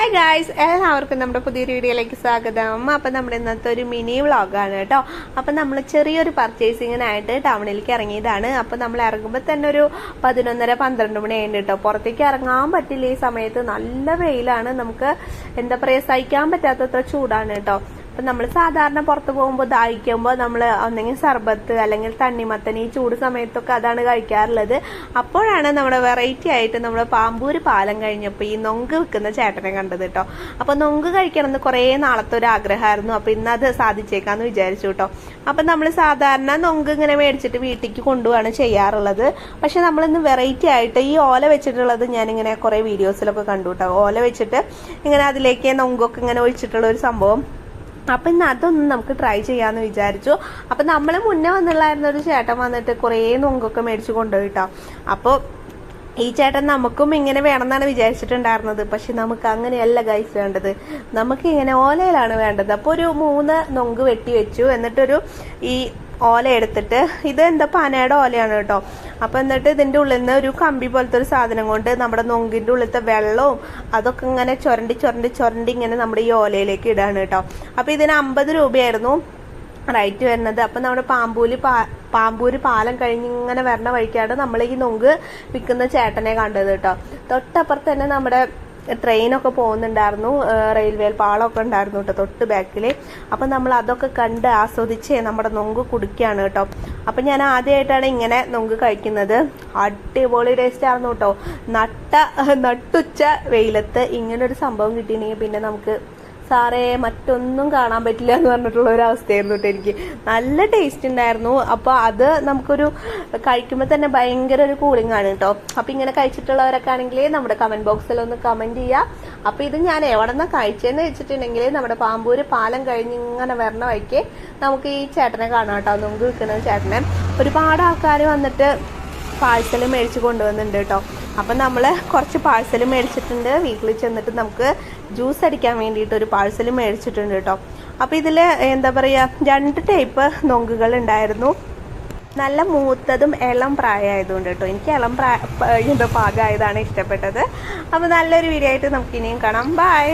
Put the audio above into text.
Hi guys എല്ലാവർക്കും നമ്മുടെ പുതിയൊരു വീഡിയോയിലേക്ക് സ്വാഗതം. അപ്പം നമ്മുടെ ഇന്നത്തെ ഒരു മിനി വ്ളോഗാണ് കേട്ടോ. അപ്പം നമ്മൾ ചെറിയൊരു പർച്ചേസിങ്ങിനായിട്ട് ടൗണിലേക്ക് ഇറങ്ങിയതാണ്. അപ്പം നമ്മൾ ഇറങ്ങുമ്പോൾ തന്നെ ഒരു പതിനൊന്നര പന്ത്രണ്ട് മണി ആയിട്ട് കേട്ടോ. പുറത്തേക്ക് ഇറങ്ങാൻ പറ്റില്ല ഈ സമയത്ത്. നല്ല വെയിലാണ്. നമുക്ക് എന്താ പറയുക സഹിക്കാൻ പറ്റാത്തത്ര ചൂടാണ് കേട്ടോ. അപ്പം നമ്മൾ സാധാരണ പുറത്ത് പോകുമ്പോൾ ദാഹിക്കുമ്പോൾ നമ്മൾ ഒന്നെങ്കിൽ സർബത്ത് അല്ലെങ്കിൽ തണ്ണിമത്തൻ ഈ ചൂട് സമയത്തൊക്കെ അതാണ് കഴിക്കാറുള്ളത്. അപ്പോഴാണ് നമ്മുടെ വെറൈറ്റി ആയിട്ട് നമ്മൾ പാമ്പൂര് പാലം കഴിഞ്ഞപ്പോൾ ഈ നൊങ്ക് വിൽക്കുന്ന ചേട്ടനെ കണ്ടത് കേട്ടോ അപ്പോൾ നൊങ്ക് കഴിക്കണം എന്ന് കുറേ നാളത്തെ ഒരു ആഗ്രഹമായിരുന്നു. അപ്പോൾ ഇന്ന് അത് സാധിച്ചേക്കാന്ന് വിചാരിച്ചു കേട്ടോ അപ്പം നമ്മൾ സാധാരണ നൊങ്ക് ഇങ്ങനെ മേടിച്ചിട്ട് വീട്ടിലേക്ക് കൊണ്ടുപോവാണ് ചെയ്യാറുള്ളത്. പക്ഷെ നമ്മളിന്ന് വെറൈറ്റി ആയിട്ട് ഈ ഓല വെച്ചിട്ടുള്ളത് ഞാനിങ്ങനെ കുറേ വീഡിയോസിലൊക്കെ കണ്ടു കേട്ടോ ഓല വെച്ചിട്ട് ഇങ്ങനെ അതിലേക്ക് നൊങ്കൊക്കെ ഇങ്ങനെ ഒഴിച്ചിട്ടുള്ള ഒരു സംഭവം അപ്പൊ ഇന്ന് അതൊന്ന് നമുക്ക് ട്രൈ ചെയ്യാന്ന് വിചാരിച്ചു. അപ്പൊ നമ്മൾ മുന്നേ വന്നുള്ളായിരുന്ന ഒരു ചേട്ടൻ വന്നിട്ട് കുറേ നൊങ്കൊക്കെ മേടിച്ചു കൊണ്ടുപോയിട്ടോ അപ്പോൾ ഈ ചേട്ടൻ നമുക്കും ഇങ്ങനെ വേണമെന്നാണ് വിചാരിച്ചിട്ടുണ്ടായിരുന്നത്. പക്ഷെ നമുക്ക് അങ്ങനെയല്ല ഗൈസ് വേണ്ടത്. നമുക്ക് ഇങ്ങനെ ഓലയിലാണ് വേണ്ടത്. അപ്പോൾ ഒരു മൂന്ന് നൊങ്ക് വെട്ടി വെച്ചു. എന്നിട്ടൊരു ഈ ഓല എടുത്തിട്ട് ഇത് എന്താ പനയുടെ ഓലയാണ് കേട്ടോ അപ്പൊ എന്നിട്ട് ഇതിന്റെ ഉള്ളിൽ നിന്ന് ഒരു കമ്പി പോലത്തെ ഒരു സാധനം കൊണ്ട് നമ്മുടെ നൊങ്കിന്റെ ഉള്ളിലത്തെ വെള്ളവും അതൊക്കെ ഇങ്ങനെ ചുരണ്ടി ചുരണ്ടി ചുരണ്ടി ഇങ്ങനെ നമ്മുടെ ഈ ഓലയിലേക്ക് ഇടാണ് കേട്ടോ അപ്പൊ ഇതിന് അമ്പത് രൂപയായിരുന്നു റൈറ്റ് വരുന്നത്. അപ്പൊ നമ്മുടെ പാമ്പൂൽ പാമ്പൂര് പാലം കഴിഞ്ഞ് ഇങ്ങനെ വരണ വഴിക്കാണ് നമ്മൾ ഈ നൊങ്ക് വിൽക്കുന്ന ചേട്ടനെ കണ്ടത് കേട്ടോ തൊട്ടപ്പുറത്ത് തന്നെ നമ്മുടെ ട്രെയിനൊക്കെ പോകുന്നുണ്ടായിരുന്നു റെയിൽവേ പാളമൊക്കെ ഉണ്ടായിരുന്നു കേട്ടോ തൊട്ട് ബാക്കിൽ അപ്പം നമ്മൾ അതൊക്കെ കണ്ട് ആസ്വദിച്ച് നമ്മുടെ നൊങ്ക് കുടിക്കുകയാണ് കേട്ടോ. അപ്പം ഞാൻ ആദ്യമായിട്ടാണ് ഇങ്ങനെ നൊങ്ക് കഴിക്കുന്നത്. അടിപൊളി ടേസ്റ്റ് ആയിരുന്നു കേട്ടോ. നട്ട നട്ടുച്ച വെയിലത്ത് ഇങ്ങനൊരു സംഭവം കിട്ടിയിട്ടുണ്ടെങ്കിൽ പിന്നെ നമുക്ക് സാറേ മറ്റൊന്നും കാണാൻ പറ്റില്ല എന്ന് പറഞ്ഞിട്ടുള്ള ഒരു അവസ്ഥയായിരുന്നു കേട്ടോ എനിക്ക്. നല്ല ടേസ്റ്റ് ഉണ്ടായിരുന്നു. അപ്പൊ അത് നമുക്കൊരു കഴിക്കുമ്പോൾ തന്നെ ഭയങ്കര ഒരു കൂളിംഗ് ആണ് കേട്ടോ അപ്പൊ ഇങ്ങനെ കഴിച്ചിട്ടുള്ളവരൊക്കെ ആണെങ്കിൽ നമ്മുടെ കമന്റ് ബോക്സിൽ ഒന്ന് കമന്റ് ചെയ്യുക അപ്പൊ ഇത് ഞാൻ എവിടെ നിന്ന് കഴിച്ചതെന്ന് വെച്ചിട്ടുണ്ടെങ്കിൽ നമ്മുടെ പാമ്പൂര് പാലം കഴിഞ്ഞ് ഇങ്ങനെ വരണ വഴിക്ക് നമുക്ക് ഈ ചേട്ടനെ കാണാം കേട്ടോ നമുക്ക് വിൽക്കുന്ന ചേട്ടനെ. ഒരുപാട് ആൾക്കാർ വന്നിട്ട് പാഴ്സൽ മേടിച്ച് കൊണ്ടുവന്നുണ്ട് കേട്ടോ അപ്പം നമ്മൾ കുറച്ച് പാഴ്സൽ മേടിച്ചിട്ടുണ്ട്. വീട്ടിൽ ചെന്നിട്ട് നമുക്ക് ജ്യൂസ് അടിക്കാൻ വേണ്ടിയിട്ട് ഒരു പാഴ്സൽ മേടിച്ചിട്ടുണ്ട് കേട്ടോ അപ്പം ഇതിൽ എന്താ പറയുക രണ്ട് ടൈപ്പ് നൊങ്കുകൾ ഉണ്ടായിരുന്നു നല്ല മൂത്തതും ഇളം പ്രായമായതുകൊണ്ട് കേട്ടോ എനിക്ക് ഇളം പ്രായ പാകമായതാണ് ഇഷ്ടപ്പെട്ടത്. അപ്പോൾ നല്ലൊരു വീഡിയോ ആയിട്ട് നമുക്ക് ഇനിയും കാണാം. ബൈ